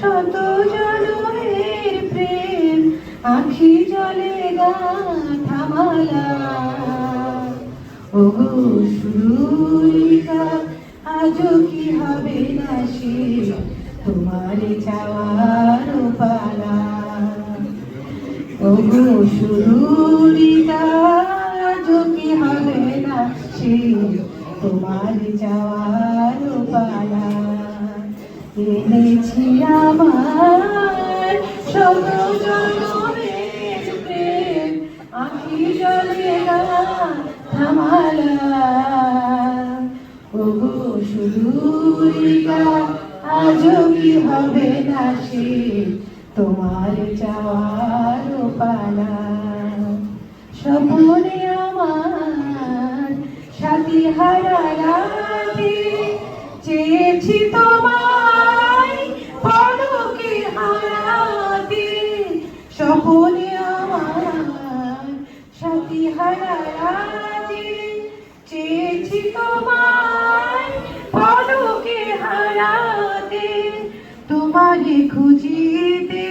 শত জনমের প্রেম, আখি জলে গাথামালা ওগো সুরিকা আজও কি হবে না সে তোমার চাওয়ার পালা। ওগো সুরিকা আজও কি হবে না সে তোমার যাওয়ার পালা। এনেছি শত জনমের জলে থামালা ওগো সুদূরিকা আজও কি হবে না তোমার যাওয়ার পালা স্বপনে আমার সাথী হারা চেয়েছি তোমায় পলকে হারাতে স্বপনে আমার সাথী হারা রাতে চেয়েছি তোমায়, পলকে হারাতে। তোমাকে খুঁজিতে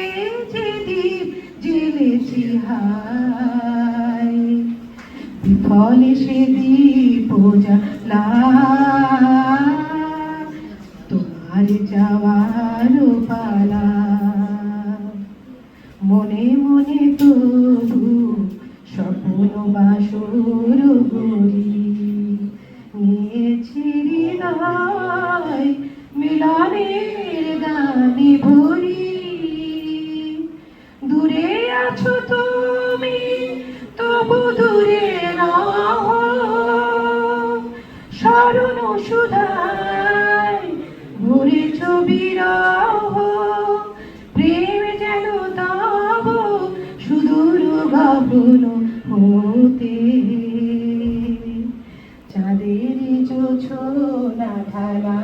যেদিন জেলেছি হায়। বিফলে সে দীপ জ্বালা তোমার যাওয়ার পালা। মনে মনে তবু স্বপ্ন বাসর গরি নিয়েছি হৃদয় মিলনের গানে ভরি। দূরে আছো তুমি, তবু দূরে স্মরণ সুধায় ভরে ছবি গগন হতে। চাঁদের জোছনা ঢালা,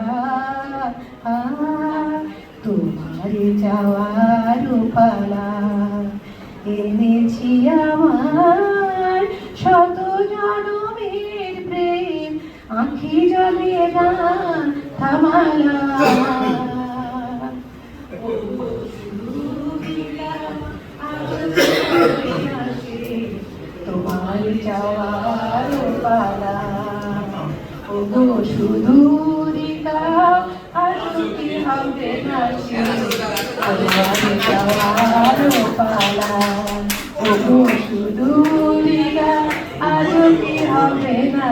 তোমার যাওয়ার পালা। এনেছি আমার শত জনমের প্রেম, আখি জলে না থামালা। যাওয়ার পালা ওগো সুদূরিকা আজ কি হবে তোমার যাওয়ার পালা ওগো সুদূরিকা আজ কি হবে না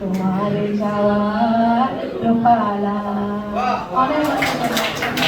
তোমার যাওয়ার পালা অনেক